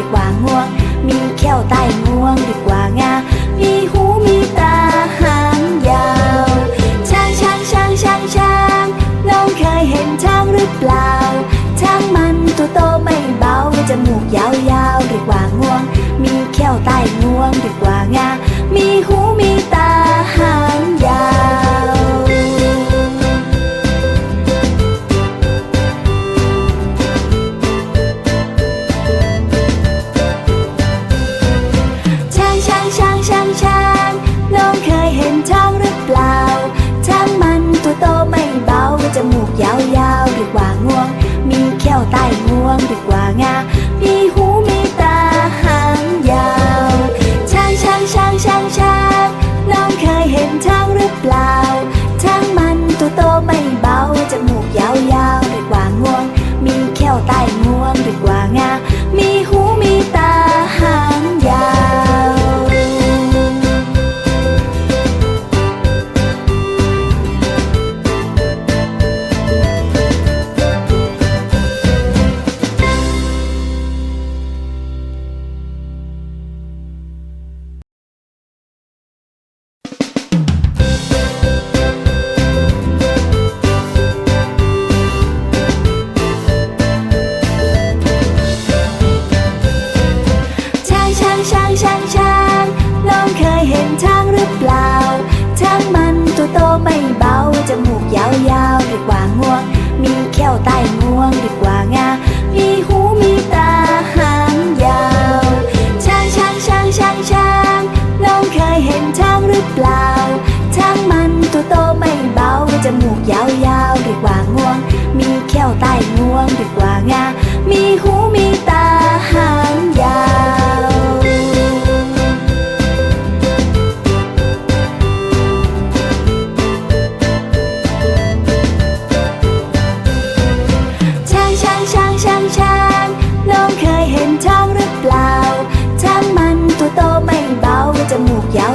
ดีกว่างวง มีแข้วใต้งวงดีกว่างา มีหูมีตาหางยาว ช้างช้างช้างช้างช้างน้องเคยเห็นช้างหรือเปล่า ช้างมันตัวโตไม่เบาจมูกยาวยาวดีกว่างวง มีเข้วใต้งวงดีกว่างา งวงดีกว่างา มีหูมีตาหางยาว ช้างช้างช้างช้างช้าง น้องเคยเห็นช้างหรือเปล่า ช้างมันตัวโตไม่เบาจมูกยาว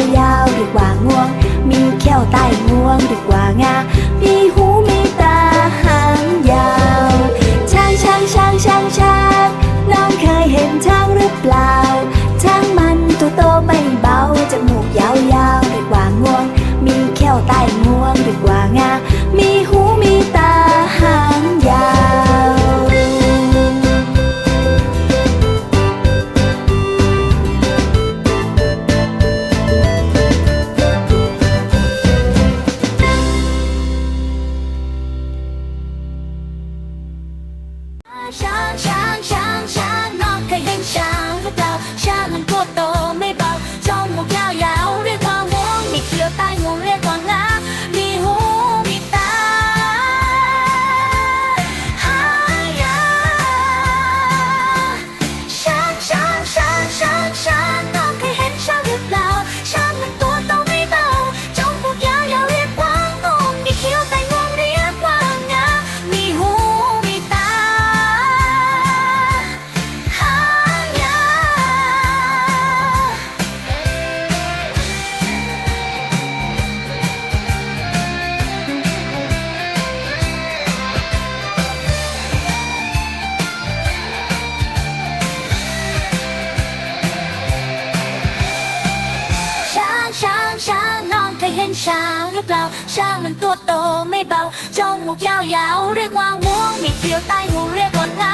พวกเราช่างมันโคตรโตไม่เบาจ้องมองยาว ช้างหรือเปล่า ช้างมันตัวโตไม่เบาจ้งหมูยาวยาวเรียกว่าง่วงมีเกลียวใต้หูเรียกว่าน้า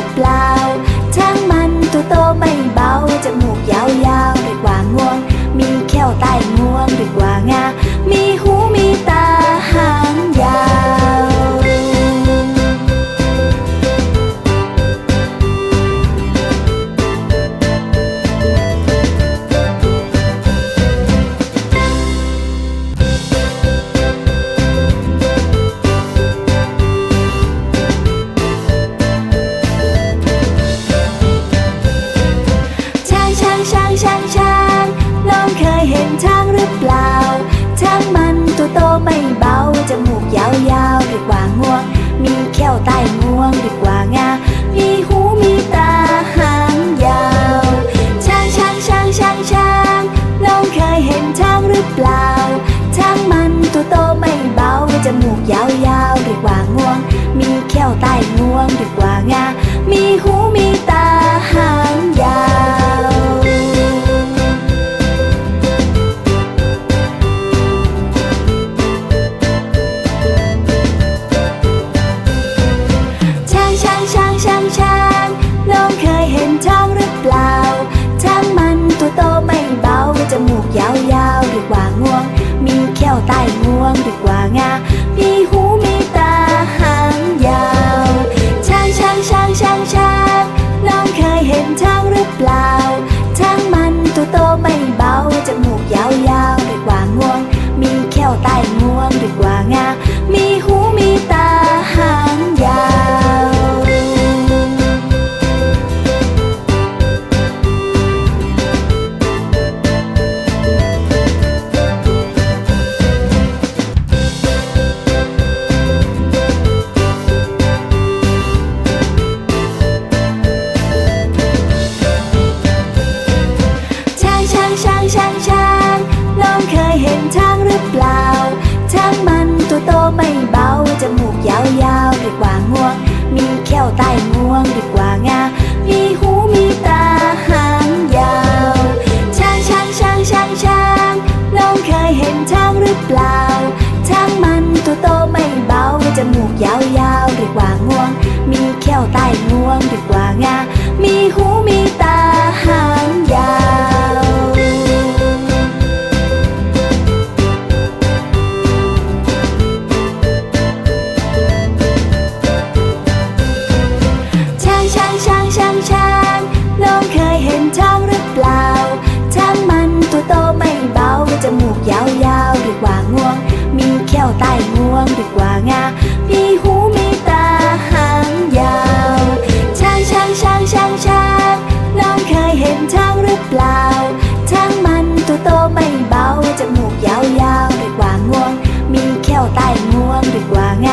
รืปล่า มีเขี้ยวใต้งวงหรืกว่างา มีหูมีตาหางยาว ช้างช้างช้างช้างช้างน้องเคยเห็นช้างหรือเปล่า ช้างมันตัวโตไป ยาวๆเรียกว่างวง มีเขี้ยวใต้งวงเรียกว่างา มีหูมีตาหางยาว wangi.